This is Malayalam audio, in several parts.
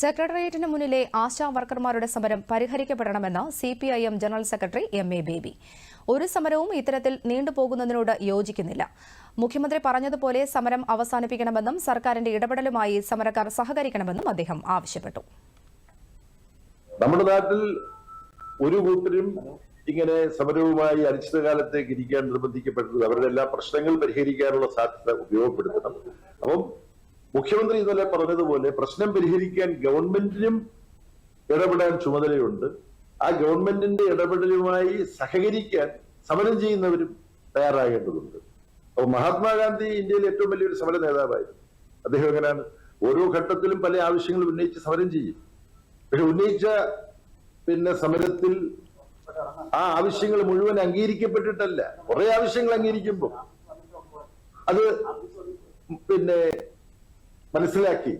സെക്രട്ടേറിയറ്റിന് മുന്നിലെ ആശാ വർക്കർമാരുടെ സമരം പരിഹരിക്കപ്പെടണമെന്ന് C P I M general secretary M A Baby. ഒരു സമരവും ഇത്തരത്തിൽ നീണ്ടുപോകുന്നതിനോട് യോജിക്കുന്നില്ല. മുഖ്യമന്ത്രി പറഞ്ഞതുപോലെ സമരം അവസാനിപ്പിക്കണമെന്നും സർക്കാരിന്റെ ഇടപെടലുമായി സമരക്കാർ സഹകരിക്കണമെന്നും അദ്ദേഹം ആവശ്യപ്പെട്ടു. നമ്മുടെ നാട്ടിൽ ഒരു കൂട്ടരും ഇങ്ങനെ സമരവുമായി അനിശ്ചിതകാലത്തേക്ക് ഇരിക്കാൻ നിർബന്ധിക്കപ്പെട്ടത് അവരുടെ എല്ലാ പ്രശ്നങ്ങൾ പരിഹരിക്കാനുള്ള സാധ്യത ഉപയോഗപ്പെടുത്തണം. അപ്പം മുഖ്യമന്ത്രി ഇന്നലെ പറഞ്ഞതുപോലെ പ്രശ്നം പരിഹരിക്കാൻ ഗവൺമെന്റിനും ഇടപെടാൻ ചുമതലയുണ്ട്. ആ ഗവൺമെന്റിന്റെ ഇടപെടലുമായി സഹകരിക്കാൻ സമരം ചെയ്യുന്നവരും തയ്യാറാകേണ്ടതുണ്ട്. അപ്പൊ മഹാത്മാഗാന്ധി ഇന്ത്യയിലെ ഏറ്റവും വലിയൊരു സമര നേതാവായിരുന്നു. അദ്ദേഹം എങ്ങനെയാണ് ഓരോ ഘട്ടത്തിലും പല ആവശ്യങ്ങളും ഉന്നയിച്ച് സമരം ചെയ്യും. പക്ഷെ ഉന്നയിച്ച പിന്നെ സമരത്തിൽ ആ ആവശ്യങ്ങൾ മുഴുവൻ അംഗീകരിക്കപ്പെട്ടിട്ടല്ല. കുറെ ആവശ്യങ്ങൾ അംഗീകരിക്കുമ്പോൾ അത് പിന്നെ മനസ്സിലാക്കി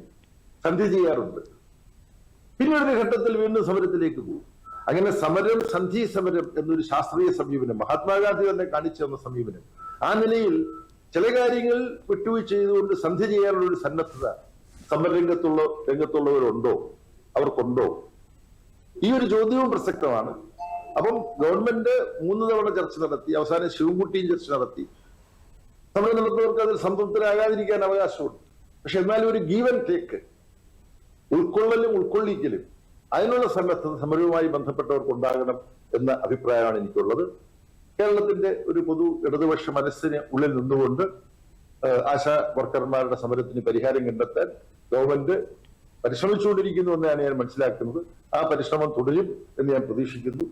സന്ധി ചെയ്യാറുണ്ട്. പിന്നീട് ഘട്ടത്തിൽ വീണ്ടും സമരത്തിലേക്ക് പോകും. അങ്ങനെ സമരം സന്ധി സമരം എന്നൊരു ശാസ്ത്രീയ സമീപനം മഹാത്മാഗാന്ധി തന്നെ കാണിച്ചു തന്ന സമീപനം ആ നിലയിൽ ചില കാര്യങ്ങൾ വിട്ടുവീഴ്ച ചെയ്തുകൊണ്ട് സന്ധി ചെയ്യാനുള്ള ഒരു സന്നദ്ധത സമരരംഗത്തുള്ള രംഗത്തുള്ളവരുണ്ടോ? അവർക്കുണ്ടോ? ഈ ഒരു ചോദ്യവും പ്രസക്തമാണ്. അപ്പം ഗവൺമെന്റ് മൂന്ന് തവണ ചർച്ച നടത്തി അവസാനം ശിവൻകുട്ടിയും ചർച്ച നടത്തി. സമരം നടത്തുന്നവർക്ക് അതിൽ സംതൃപ്തരാകാതിരിക്കാൻ അവകാശമുണ്ട്. പക്ഷെ എന്നാലും ഒരു ഗീവൻ ടേക്ക് ഉൾക്കൊള്ളലും ഉൾക്കൊള്ളിക്കലും അതിനുള്ള സന്നദ്ധ സമരവുമായി ബന്ധപ്പെട്ടവർക്ക് ഉണ്ടാകണം എന്ന അഭിപ്രായമാണ് എനിക്കുള്ളത്. കേരളത്തിന്റെ ഒരു പൊതു ഇടതുപക്ഷ മനസ്സിന് ഉള്ളിൽ നിന്നുകൊണ്ട് ആശാ വർക്കർമാരുടെ സമരത്തിന് പരിഹാരം കണ്ടെത്താൻ ഗവൺമെന്റ് പരിശ്രമിച്ചുകൊണ്ടിരിക്കുന്നു എന്നാണ് ഞാൻ മനസ്സിലാക്കുന്നത്. ആ പരിശ്രമം തുടരും എന്ന് ഞാൻ പ്രതീക്ഷിക്കുന്നു.